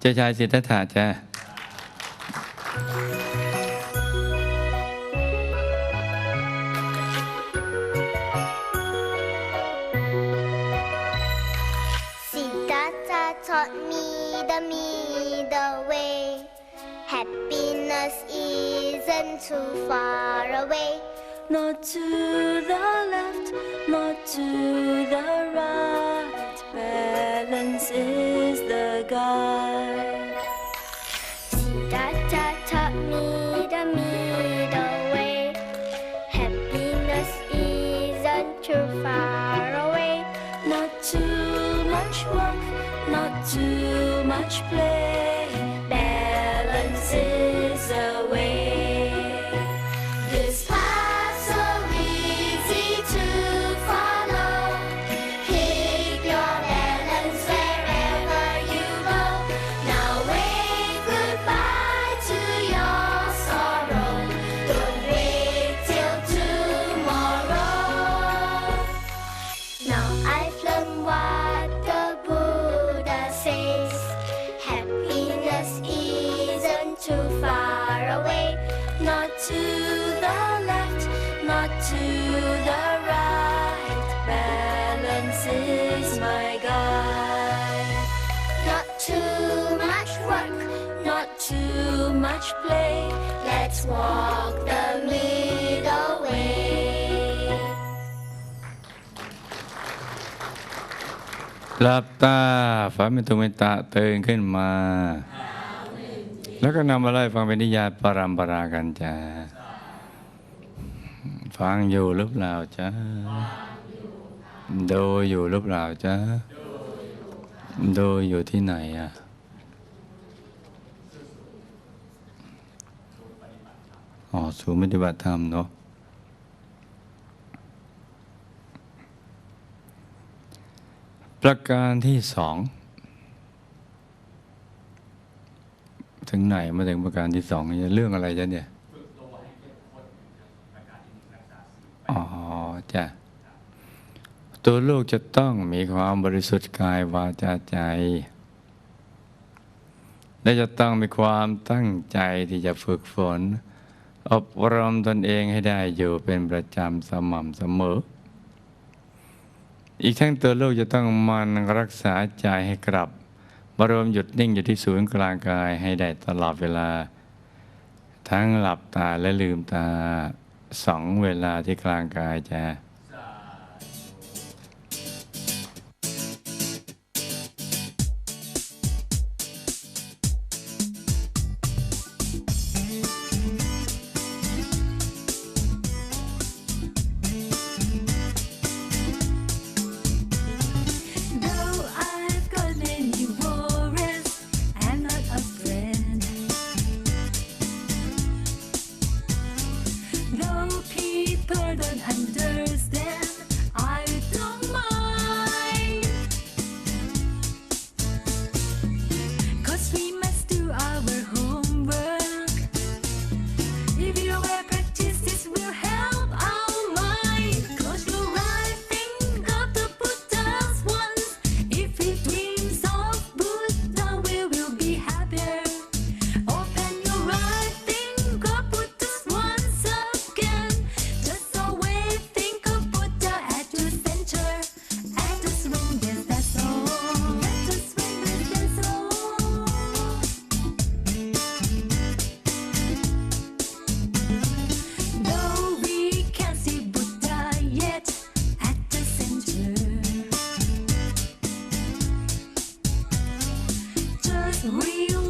เจ้าชายสิทธัตถะจ้า Siddhartha taught me the middle way. Happiness isn't too far away. Not to the left, not to the right. Much work, not too much play. Balance is the play. let's walk the middle way. หลับตาฝันเป็นตุเมตะตื่นขึ้นมา แล้วก็นำมาไล่ฟังเป็นนิยายปรัมปรากันจ้าฟังอยู่หรือเปล่าจ้าดูอยู่หรือเปล่าจ้าดูอยู่ที่ไหนอะ อ๋อศูนย์ปฏิบัติธรรมเนาะประการที่สอง ถึงไหนมาถึงประการที่สองเนี่ยเรื่องอะไรจ๊ะเนี่ยอ๋อจ้ะตัวลูกจะต้องมีความบริสุทธิ์กายวาจาใจ และจะต้องมีความตั้งใจที่จะฝึกฝน อบรมตนเองให้ได้อยู่เป็นประจำสม่ำเสมอ อีกทั้งตัวลูกจะต้องมันรักษาใจให้กลับ บรมหยุดนิ่งอยู่ที่ศูนย์กลางกายให้ได้ตลอดเวลา ทั้งหลับตาและลืมตาสองเวลาที่กลางกายจะ real.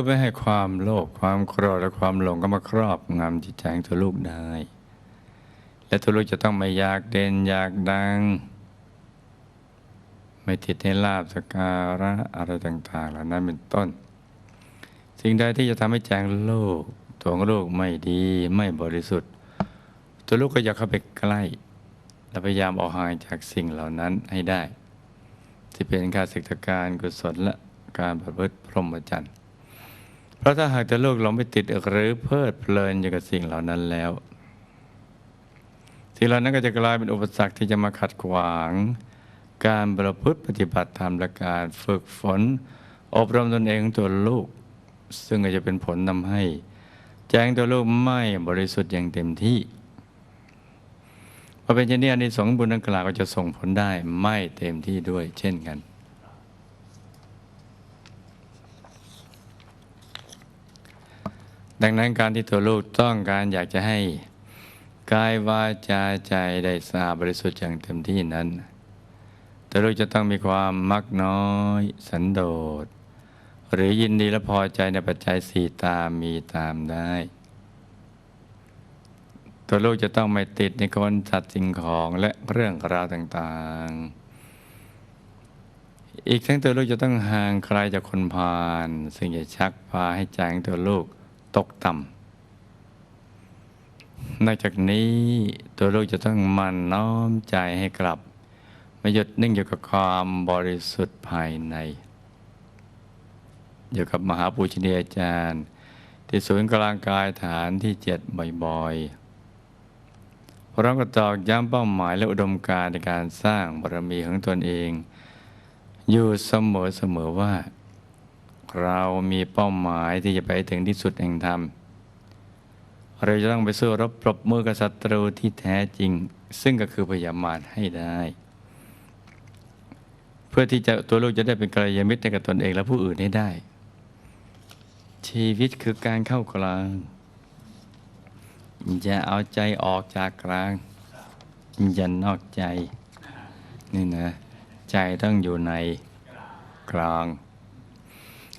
อไม่ให้ความโลภความโกรธและความหลงก็มาครอบงำจิตใจของตัวลูกได้ และตัวลูกจะต้องไม่อยากเด่นอยากดัง ไม่ติดในลาบสการะอะไรต่าง ๆ เหล่านั้นเป็นต้น สิ่งใดที่จะทำให้แจงโลกตัวของลูกไม่ดีไม่บริสุทธิ์ ตัวลูกก็อยากเข้าไปใกล้ และพยายามออกห่างจากสิ่งเหล่านั้นให้ได้ ที่เป็นการศึกษาการกุศลและการประพฤติพรหมจรรย์ เพราะถ้าหากแต่ลูกเราไม่ติดหรือเพลิดเพลินอยู่กับสิ่งเหล่านั้นแล้ว สิ่งเหล่านั้นก็จะกลายเป็นอุปสรรคที่จะมาขัดขวาง การประพฤติปฏิบัติธรรมและการฝึกฝน อบรมตนเองของตัวลูก ซึ่งก็จะเป็นผลทำให้ แจ้งตัวลูกไม่บริสุทธิ์อย่างเต็มที่พอเป็นเช่นนี้อานิสงส์บุญดังกล่าวก็จะส่งผลได้ไม่เต็มที่ด้วยเช่นกัน ดังนั้นการที่ตัวลูกต้องการอยากจะให้กายวาจาใจได้สะอาดบริสุทธิ์อย่างเต็มที่นั้น ตัวลูกจะต้องมีความมักน้อย สันโดษ หรือยินดีและพอใจในปัจจัยสี่ตามมีตามได้ ตัวลูกจะต้องไม่ติดในคนสัตว์สิ่งของและเรื่องราวต่างๆ อีกทั้งตัวลูกจะต้องห่างไกลจากคนพาลซึ่งจะชักพาให้ใจของตัวลูก ตกต่ำนอกจากนี้ตัวลูกจะต้องมันน้อมใจให้กลับมาหยุดนิ่งอยู่กับความบริสุทธิ์ภายใน อยู่กับมหาปูชนียาจารย์ ที่ศูนย์กลางกายฐานที่เจ็ดบ่อยๆพร้อมกับตอกย้ำเป้าหมายและอุดมการในการสร้างบารมีของตนเอง อยู่เสมอๆว่า เรามีเป้าหมายที่จะไปถึงที่สุดแห่งธรรม เราจะต้องไปสู้รบปรบมือกับศัตรูที่แท้จริง ซึ่งก็คือพยามารให้ได้ เพื่อที่จะตัวลูกจะได้เป็นกัลยาณมิตรให้กับตนเองและผู้อื่นให้ได้ ชีวิตคือการเข้ากลางอย่าเอาใจออกจากกลางอย่านอกใจ นี่นะ ใจต้องอยู่ในกลาง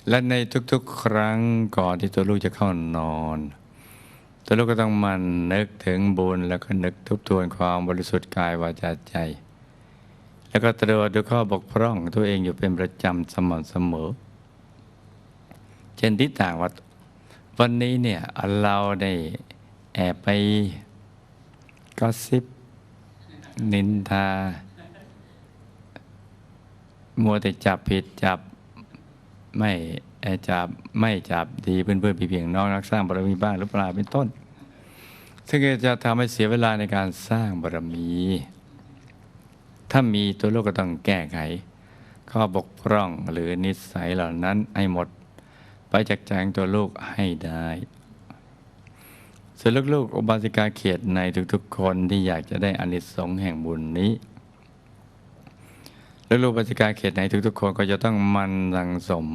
และในทุกๆ ครั้งก่อนที่ตัวลูกจะเข้านอน ตัวลูกก็ต้องมันนึกถึงบุญแล้วก็นึกทบทวนความบริสุทธิ์กายวาจาใจ แล้วก็ตรวจดูข้อบกพร่องตัวเองอยู่เป็นประจำสม่ำเสมอ เช่นที่ต่างว่าวันนี้เนี่ยเราได้แอบไปก็ซิบนินทา มัวแต่จับผิดจับ ไม่แอบจับไม่จับดีเพื่อนๆพี่เพียงน้องนักสร้างบารมีบ้างหรือเปล่าเป็นต้น ซึ่งจะทำให้เสียเวลาในการสร้างบารมี ถ้ามีตัวโลกก็ต้องแก้ไข ข้อบกพร่องหรือนิสัยเหล่านั้นให้หมด ไปจากแจงตัวลูกให้ได้ส่วนลูกๆ อุบาสิกาเขียดในทุกๆ คนที่อยากจะได้อานิสงส์แห่งบุญนี้ และลูกอุบาสิการเขียดในทุกๆคนก็จะต้องมันสังสม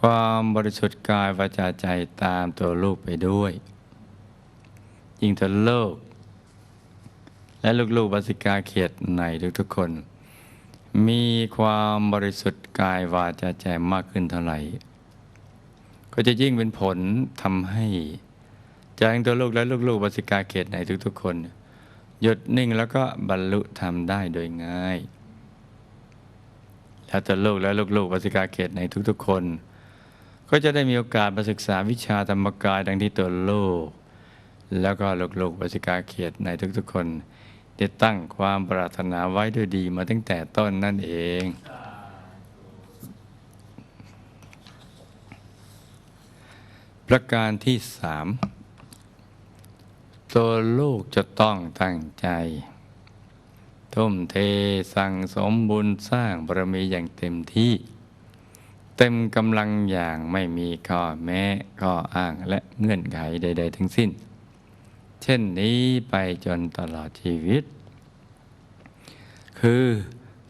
ความบริสุทธิ์กายวาจาใจตามตัวลูกไปด้วย ยิ่งตัวโลกและลูกๆบาสิกาเขียดในทุกๆคน มีความบริสุทธิ์กายวาจาใจมากขึ้นเท่าไหร่ ก็จะยิ่งเป็นผลทำให้ใจของตัวลูกและลูกๆบาสิกาเขตในทุกๆคน หยุดนิ่งแล้วก็บรรลุธรรมได้โดยง่าย แล้วตัวลูกและลูกๆบาสิกาเขตในทุกๆคน ก็จะได้มีโอกาสมาศึกษาวิชาธรรมกายดังที่ตัวลูก แล้วก็ลูกๆบาสิกาเขตในทุกๆคน ได้ตั้งความปรารถนาไว้ด้วยดีมาตั้งแต่ต้นนั่นเองประการที่สามตัวลูกจะต้องตั้งใจ ทุ่มเทสั่งสมบุญสร้างบารมีอย่างเต็มที่ เต็มกำลังอย่างไม่มีข้อแม้ข้ออ้างและเงื่อนไขใด ๆ ทั้งสิ้น เช่นนี้ไปจนตลอดชีวิต คือ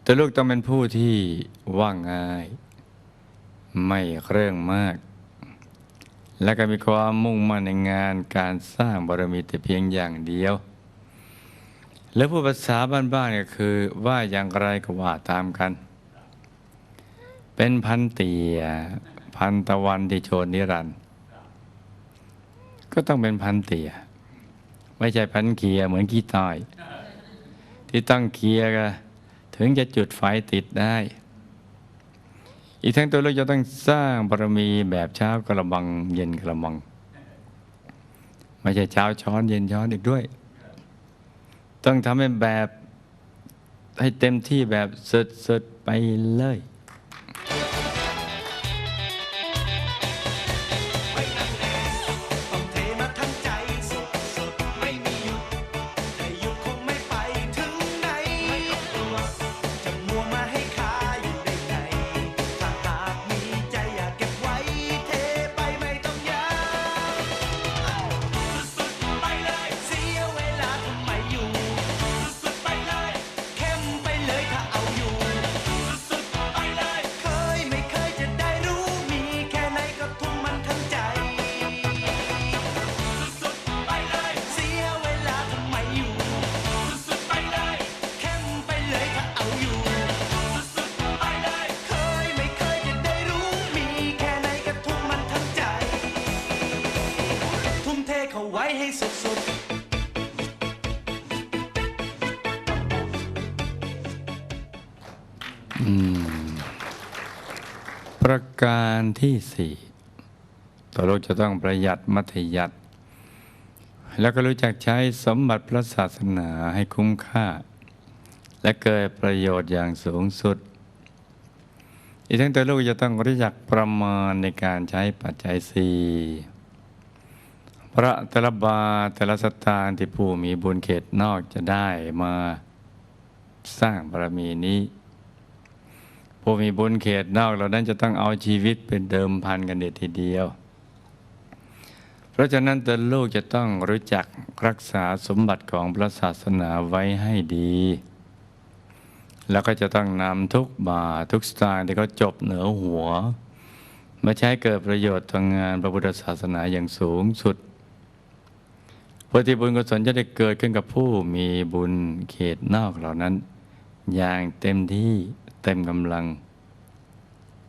ตัวลูกต้องเป็นผู้ที่ว่าง่าย ไม่เครื่องมาก และก็มีความมุ่งมั่นในงานการสร้างบารมีแต่เพียงอย่างเดียว และผู้ภาษาบ้านๆก็คือ ว่าอย่างไรก็ว่าตามกัน เป็นพันเตียพันตะวันที่โชนนิรันด์ก็ต้องเป็นพันเตียไม่ใช่พันเคียเหมือนขี้ต้อยที่ต้องเคียกันถึงจะจุดไฟติดได้ อีกทั้งตัวเราจะต้องสร้างบารมีแบบเช้ากระบังเย็นกระมัง ไม่ใช่เช้าช้อนเย็นช้อนอีกด้วย ต้องทำให้แบบให้เต็มที่แบบสุดๆไปเลย การที่สี่ตัวเราจะต้องประหยัดมัธยัติ แล้วก็รู้จักใช้สมบัติพระศาสนาให้คุ้มค่า และเกิดประโยชน์อย่างสูงสุด อีกทั้งตัวลูกจะต้องรู้จักประมาณในการใช้ปัจจัยสี่พระต่ละบาแต่ละสตางค์ที่ผู้มีบุญเขตนอกจะได้มาสร้างบารมีนี้ ผู้มีบุญเขตนอกเรานั้นจะต้องเอาชีวิตเป็นเดิมพันกันเด็ดทีเดียว เพราะฉะนั้นตัวลูกจะต้องรู้จักรักษาสมบัติของพระศาสนาไว้ให้ดี แล้วก็จะต้องนำทุกบาททุกสตางค์ที่เขาจบเหนือหัว มาใช้เกิดประโยชน์ทางงานพระพุทธศาสนาอย่างสูงสุดปฏิบุญกุศลจะได้เกิดขึ้นกับผู้มีบุญเขตนอกเหล่านั้น อย่างเต็มที่ เต็มกำลัง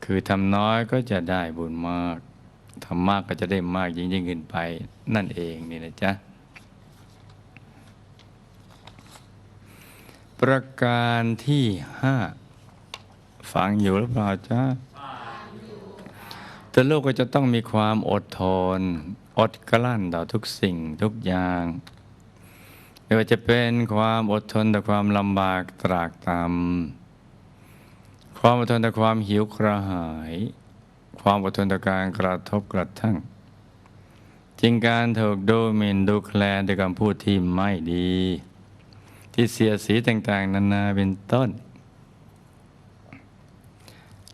คือทำน้อยก็จะได้บุญมากทำมากก็จะได้มากยิ่งยิ่งขึ้นไปนั่นเองนี่นะจ๊ะ ประการที่ห้าฟังอยู่หรือเปล่าจ๊ะแต่โลกก็จะต้องมีความอดทน อดกลั้นต่อทุกสิ่งทุกอย่างไม่ว่าจะเป็นความอดทนต่อความลำบากตรากตรำ ความอดทนต่อความหิวกระหาย ความอดทนต่อการกระทบกระทั่งจริงการถูกดูหมิ่นดูแคลนด้วยคำพูดที่ไม่ดี ที่เสียสีต่างๆ นานาเป็นต้น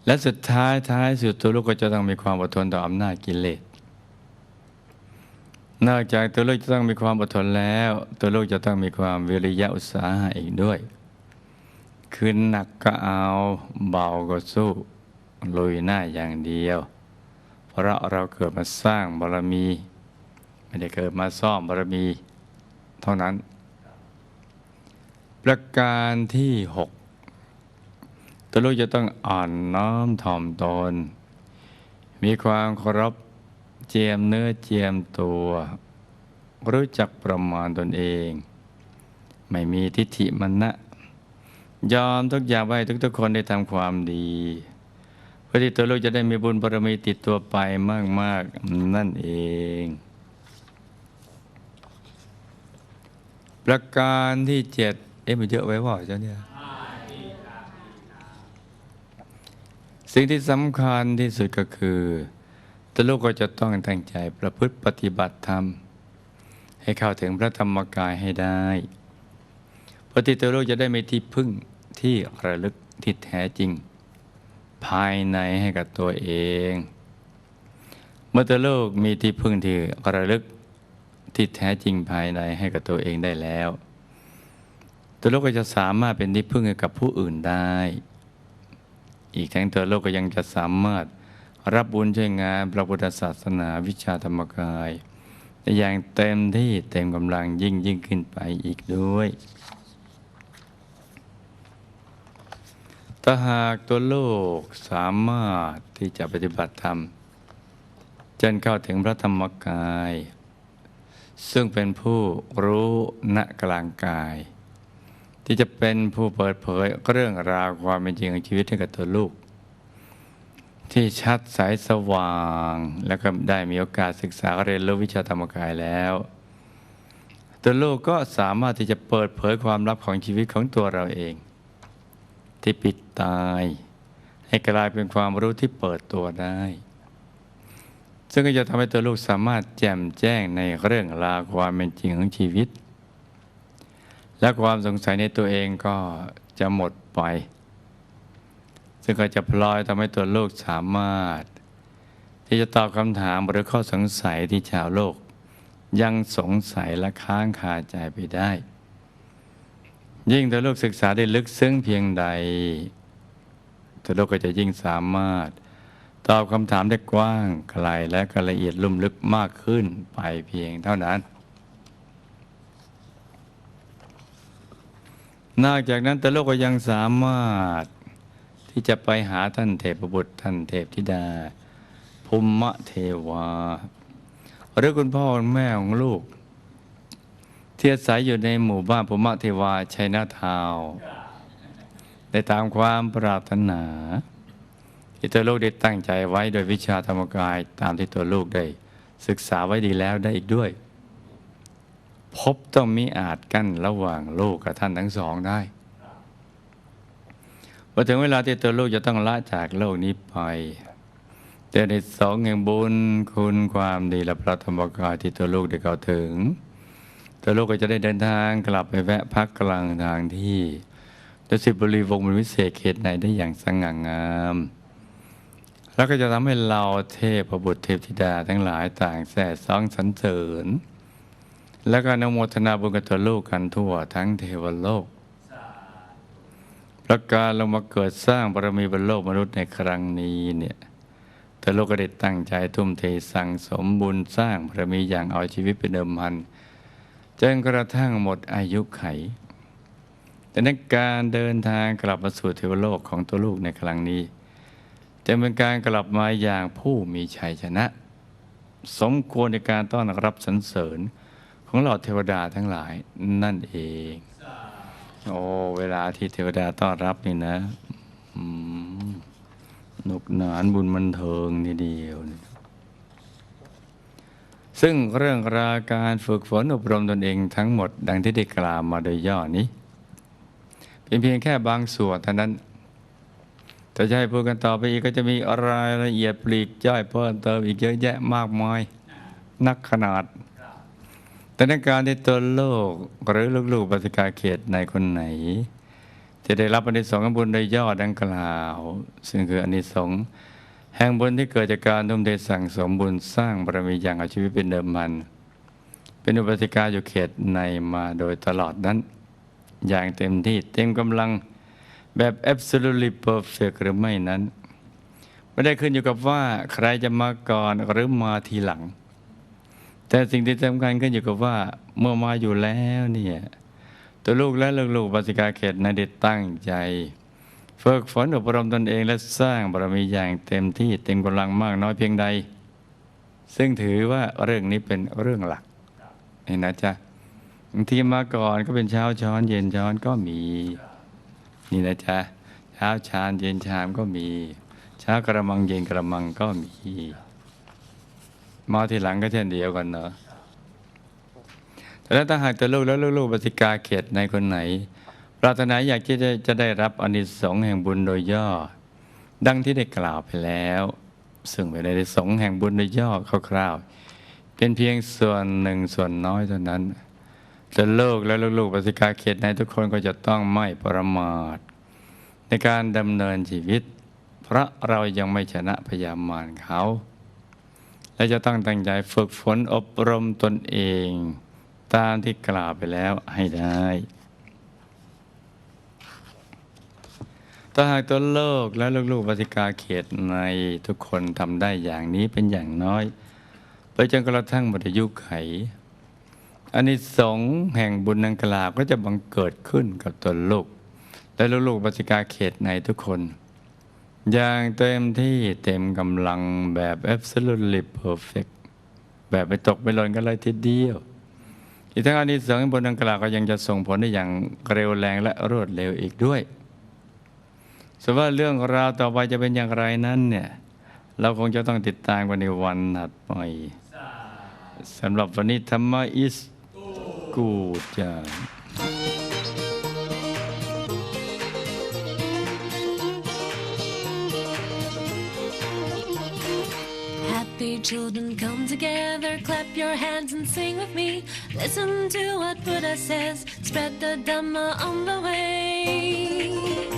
และสุดท้ายท้ายสุดตัวลูกก็จะต้องมีความอดทนต่ออำนาจกิเลสนอกจากตัวลูกจะต้องมีความอดทนแล้ว ตัวลูกจะต้องมีความวิริยะอุตสาหะอีกด้วย คือหนักก็เอาเบาก็สู้ลุยหน้าอย่างเดียว เพราะเราเกิดมาสร้างบารมี ไม่ได้เกิดมาซ่อมบารมี เท่านั้น ประการที่หกตัวลูกจะต้องอ่อนน้อมถ่อมตน มีความเคารพเจียมเนื้อเจียมตัว รู้จักประมาณตนเอง ไม่มีทิฏฐิมันนะ ยอมทุกอย่างไว้ทุกๆคนได้ทำความดีเพื่อที่ตัวลูกจะได้มีบุญบารมีติดตัวไปมาก ๆ นั่นเอง ประการที่เจ็ดเอ๊ะมันเยอะไว้ว่าเจ้าเนี่ยสิ่งที่สำคัญที่สุดก็คือตัวลูกก็จะต้องตั้งใจประพฤติปฏิบัติธรรม ให้เข้าถึงพระธรรมกายให้ได้ปฏิตัวลูกจะได้มีที่พึ่ง ที่ระลึกที่แท้จริง ภายในให้กับตัวเอง เมื่อตัวโลกมีที่พึ่งที่ระลึกที่แท้จริงภายในให้กับตัวเองได้แล้ว ตัวโลกก็จะสามารถเป็นที่พึ่งให้กับผู้อื่นได้ อีกทั้งตัวโลกก็ยังจะสามารถรับบุญช่วยงานพระพุทธศาสนาวิชาธรรมกายได้อย่างเต็มที่เต็มกำลังยิ่งยิ่งขึ้นไปอีกด้วย ถ้าหากตัวโลกสามารถที่จะปฏิบัติธรรมจนเข้าถึงพระธรรมกาย ซึ่งเป็นผู้รู้ณกลางกาย ที่จะเป็นผู้เปิดเผยเรื่องราวความเป็นจริงของชีวิตให้กับตัวลูก ที่ชัดใสสว่าง แล้วก็ได้มีโอกาสศึกษาเรียนรู้วิชาธรรมกายแล้ว ตัวลูกก็สามารถที่จะเปิดเผยความลับของชีวิตของตัวเราเอง ที่ปิด ตาย ให้กลายเป็นความรู้ที่เปิดตัวได้ ซึ่งก็จะทำให้ตัวลูกสามารถแจ่มแจ้งในเรื่องราวความเป็นจริงของชีวิต และความสงสัยในตัวเองก็จะหมดไป ซึ่งก็จะพลอยทำให้ตัวลูกสามารถ ที่จะตอบคำถามหรือข้อสงสัยที่ชาวโลก ยังสงสัยและค้างคาใจไปได้ยิ่งตัวลูกศึกษาได้ลึกซึ้งเพียงใด ตัวลูกก็จะยิ่งสามารถ ตอบคำถามได้กว้างไกลและก็ละเอียดลุ่มลึกมากขึ้นไปเพียงเท่านั้น นอกจากนั้นตัวโลกก็ยังสามารถที่จะไปหาท่านเทพบุตรท่านเทพธิดาภูมิเทวา หรือคุณพ่อคุณแม่ของลูก ที่อาศัยอยู่ในหมู่บ้านภูมิเทวาชัยนาทาวน์ ได้ตามความปรารถนา ที่ตัวลูกได้ตั้งใจไว้โดยวิชาธรรมกายตามที่ตัวลูกได้ ศึกษาไว้ดีแล้วได้อีกด้วย พบต้องมีอาจกั้นระหว่างลูกกับท่านทั้งสองได้พอถึงเวลาที่ตัวลูกจะต้องละจากโลกนี้ไปแต่ในสองแห่งบุญคุณความดีและพระธรรมกายที่ตัวลูกได้เข้าถึง ตัวลูกก็จะได้เดินทางกลับไปแวะพักกลางทางที่ ดุสิตบุรีวงศ์บนวิเศษเขตในได้อย่างสง่างาม แล้วก็จะทำให้เราเทพบุตรเทพธิดาทั้งหลายต่างแส่ซองสรรเสริญ แล้วก็นโมทนาบุญกับตัวลูกกันทั่วทั้งเทวโลก ประการลงมาเกิดสร้างบารมีบนโลกมนุษย์ในครั้งนี้เนี่ยตัวโลกก็ได้ตั้งใจทุ่มเทสั่งสมบุญสร้างบารมีอย่างเอาชีวิตเป็นเดิมพันจนกระทั่งหมดอายุไข แต่ในการเดินทางกลับมาสู่เทวโลกของตัวลูกในครั้งนี้ จะเป็นการกลับมาอย่างผู้มีชัยชนะ สมควรในการต้อนรับสรรเสริญของเหล่าเทวดาทั้งหลายนั่นเอง โอ้เวลาที่เทวดาต้อนรับนี่นะหนุกหนานบุญมันเทิงนี่เดียว ซึ่งเรื่องราการฝึกฝนอบรมตนเองทั้งหมดดังที่ได้กล่าวมาโดยย่อนี้ เป็นเพียงแค่บางส่วนเท่านั้นถ้าจะให้พูดกันต่อไปอีกก็จะมีรายละเอียดปลีกย่อยเพิ่มเติมอีกเยอะแยะมากมาย นักขนาด แต่ในการที่ตัวโลกหรือลูกๆปฏิกาเขตในคนไหน จะได้รับอนิสงส์ของบุญโดยอดดังกล่าว ซึ่งคืออนิสงส์แห่งบุญที่เกิดจากการทุ่มเทสั่งสมบุญสร้างบารมีอย่างเอาชีวิตเป็นเดิมพัน เป็นอุปติกาอยู่เขตในมาโดยตลอดนั้น อย่างเต็มที่เต็มกำลังแบบ absolutely perfect หรือไม่นั้น ไม่ได้ขึ้นอยู่กับว่าใครจะมาก่อนหรือมาทีหลัง แต่สิ่งที่สำคัญขึ้นอยู่กับว่าเมื่อมาอยู่แล้วเนี่ยตัวลูกและลูกๆปฏิกาเขตนั้นได้ตั้งใจฝึกฝนอบรมตนเองและสร้างบารมีอย่างเต็มที่เต็มกำลังมากน้อยเพียงใด ซึ่งถือว่าเรื่องนี้เป็นเรื่องหลักนี่นะจ๊ะ บางทีมาก่อนก็เป็นเช้าช้อน เย็นช้อนก็มี นี่นะจ๊ะเช้าชานเย็นชามก็มี เช้ากระมังเย็นกระมังก็มีมาทีหลังก็เช่นเดียวกันเนาะแต่ถ้าหากตัวลูกแล้วลูกๆปฏิกาเขตในคนไหน ปรารถนาอยากที่จะจะได้รับอนิสงส์แห่งบุญโดยย่อ ดังที่ได้กล่าวไปแล้ว ซึ่งเป็นอนิสงส์แห่งบุญโดยย่อคร่าวๆเป็นเพียงส่วนหนึ่งส่วนน้อยเท่านั้น แต่โลกและลูกๆปฏิกาเขตในทุกคนก็จะต้องไม่ประมาท ในการดำเนินชีวิต เพราะเรายังไม่ชนะพยามารเขา และจะต้องตั้งใจฝึกฝนอบรมตนเอง ตามที่กล่าวไปแล้วให้ได้ถ้าหากตัวโลกและลูกๆปฏิกาเขตในทุกคนทำได้อย่างนี้เป็นอย่างน้อย ไปจนกระทั่งหมดอายุไข อันนี้สงแห่งบุญนังกล่าวก็จะบังเกิดขึ้นกับตัวลูก และลูกๆปฏิกาเขตในทุกคน อย่างเต็มที่เต็มกำลังแบบ absolutely perfect แบบไม่ตกไม่หล่นกันเลยทีเดียว อีกทั้งอานิสงส์บนดังกล่าวก็ยังจะส่งผลได้อย่างเร็วแรงและรวดเร็วอีกด้วยส่วนว่าเรื่องราวต่อไปจะเป็นอย่างไรนั้นเนี่ยเราคงจะต้องติดตามกันในวันถัดไปสำหรับวันนี้ธรรมะ is good จ้า Happy children come together, clap your hands and sing with me. Listen to what Buddha says, spread the Dhamma on the way.